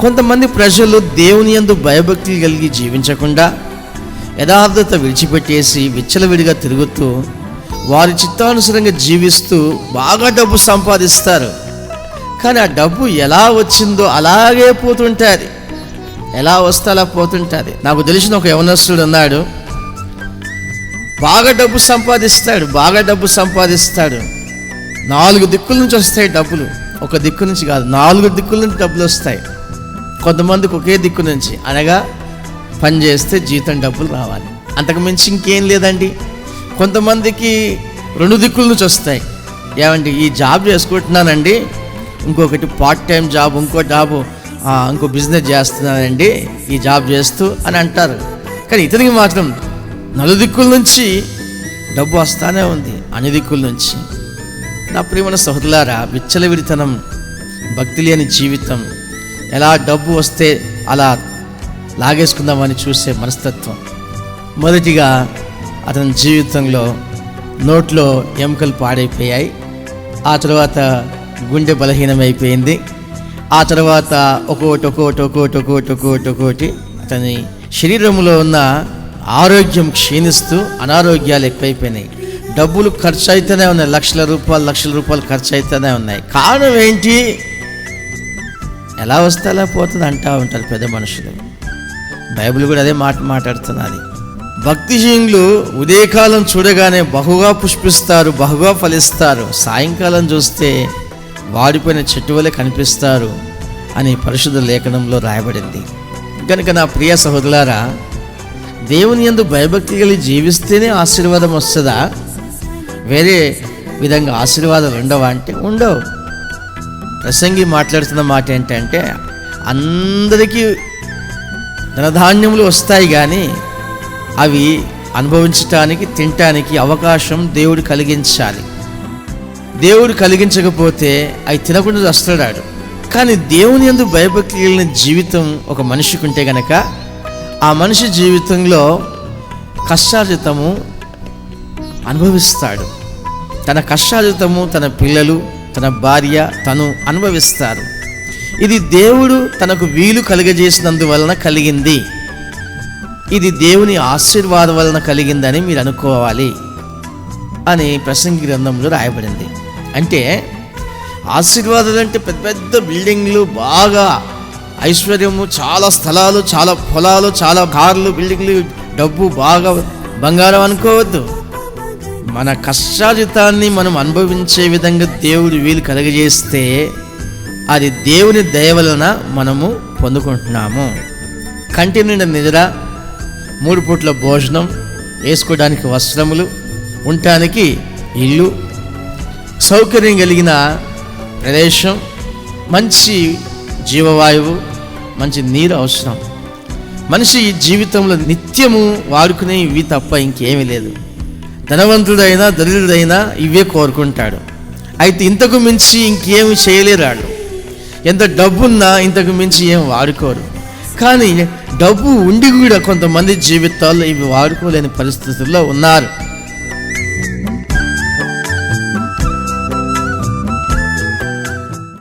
కొంతమంది ప్రజలు దేవుని యందు భయభక్తులు కలిగి జీవించకుండా యథార్థత విడిచిపెట్టేసి విచ్చలవిడిగా తిరుగుతూ వారి చిత్తానుసరంగా జీవిస్తూ బాగా డబ్బు సంపాదిస్తారు. కానీ ఆ డబ్బు ఎలా వచ్చిందో అలాగే పోతుంటుంది. ఎలా వస్తే అలా పోతుంటుంది. నాకు తెలిసిన ఒక యవనస్తుడు ఉన్నాడు. బాగా డబ్బు సంపాదిస్తాడు బాగా డబ్బు సంపాదిస్తాడు. నాలుగు దిక్కుల నుంచి వస్తాయి డబ్బులు. ఒక దిక్కు నుంచి కాదు నాలుగు దిక్కుల నుంచి డబ్బులు వస్తాయి. కొంతమందికి ఒకే దిక్కు నుంచి అనగా పని చేస్తే జీతం డబ్బులు రావాలి. అంతకు మించి ఇంకేం లేదండి. కొంతమందికి రెండు దిక్కుల నుంచి వస్తాయి. ఏమండి ఈ జాబ్ చేసుకుంటున్నానండి ఇంకొకటి పార్ట్ టైం జాబ్ ఇంకో జాబ్ ఇంకో బిజినెస్ చేస్తున్నానండి ఈ జాబ్ చేస్తూ అని అంటారు. కానీ ఇతనికి మాత్రం నలుదిక్కుల నుంచి డబ్బు వస్తానే ఉంది అన్ని దిక్కుల నుంచి. నా ప్రియమైన సహోదరులారా విచ్చలవిడితనం భక్తి లేని జీవితం ఎలా డబ్బు వస్తే అలా లాగేసుకుందామని చూసే మనస్తత్వం. మొదటిగా అతని జీవితంలో నోట్లో ఎముకలు పాడైపోయాయి. ఆ తర్వాత గుండె బలహీనమైపోయింది. ఆ తర్వాత ఒక్కోటి ఒక్కోటి ఒక్కోటి ఒక్కోటి ఒక్కోటి ఒక్కోటి అతని శరీరంలో ఉన్న ఆరోగ్యం క్షీణిస్తూ అనారోగ్యాలు ఎక్కువైపోయినాయి. డబ్బులు ఖర్చు అయితేనే ఉన్నాయి. లక్షల రూపాయలు లక్షల రూపాయలు ఖర్చు అయితేనే ఉన్నాయి. కారణం ఏంటి? ఎలా వస్తే అలా పోతుంది అంటా ఉంటారు పెద్ద మనుషులు. బైబిల్ కూడా అదే మాట మాట్లాడుతున్నది. భక్తిహీనులు ఉదయకాలం చూడగానే బహుగా పుష్పిస్తారు బహుగా ఫలిస్తారు. సాయంకాలం చూస్తే వాడిపోయిన చెట్టు వలె కనిపిస్తారు అని పరిశుద్ధ లేఖనంలో రాయబడింది. కనుక నా ప్రియ సహోదరులారా దేవుని యందు భయభక్తి కలిగి జీవిస్తేనే ఆశీర్వాదం వస్తుందా? వేరే విధంగా ఆశీర్వాదాలు ఉండవా అంటే ఉండవు. ప్రసంగి మాట్లాడుతున్న మాట ఏంటంటే అందరికీ ధనధాన్యములు వస్తాయి కానీ అవి అనుభవించటానికి తినటానికి అవకాశం దేవుడు కలిగించాలి. దేవుడు కలిగించకపోతే అవి తినకుండా వస్తాడాడు కానీ దేవుని ఎందు భయభక్తి కలిగిన జీవితం ఒక మనిషికి ఉంటే గనక ఆ మనిషి జీవితంలో కష్టార్జితము అనుభవిస్తాడు. తన కష్టార్జితము తన పిల్లలు తన భార్య తను అనుభవిస్తారు. ఇది దేవుడు తనకు వీలు కలిగజేసినందువలన కలిగింది. ఇది దేవుని ఆశీర్వాదం వలన కలిగిందని మీరు అనుకోవాలి అని ప్రసంగి గ్రంథంలో రాయబడింది. అంటే ఆశీర్వాదాలు అంటే పెద్ద పెద్ద బిల్డింగ్లు బాగా ఐశ్వర్యము చాలా స్థలాలు చాలా పొలాలు చాలా కార్లు బిల్డింగ్లు డబ్బు బాగా బంగారం అనుకోవద్దు. మన కష్టాజితాన్ని మనం అనుభవించే విధంగా దేవుడు వీలు కలగజేస్తే అది దేవుని దయవలన మనము పొందుకుంటున్నాము. కంటి నిండా నిద్ర మూడు పూట్ల భోజనం వేసుకోవడానికి వస్త్రములు ఉండటానికి ఇల్లు సౌకర్యం కలిగిన ప్రదేశం మంచి జీవవాయువు మంచి నీరు అవసరం. మనిషి ఈ జీవితంలో నిత్యము వాడుకునే ఇవి తప్ప ఇంకేమీ లేదు. ధనవంతుడైనా దరిద్రుడైనా ఇవే కోరుకుంటాడు. అయితే ఇంతకు మించి ఇంకేమి చేయలేరు వాళ్ళు. ఎంత డబ్బున్నా ఇంతకు మించి ఏం వాడుకోరు. కానీ డబ్బు ఉండి కూడా కొంతమంది జీవితాల్లో ఇవి వాడుకోలేని పరిస్థితుల్లో ఉన్నారు.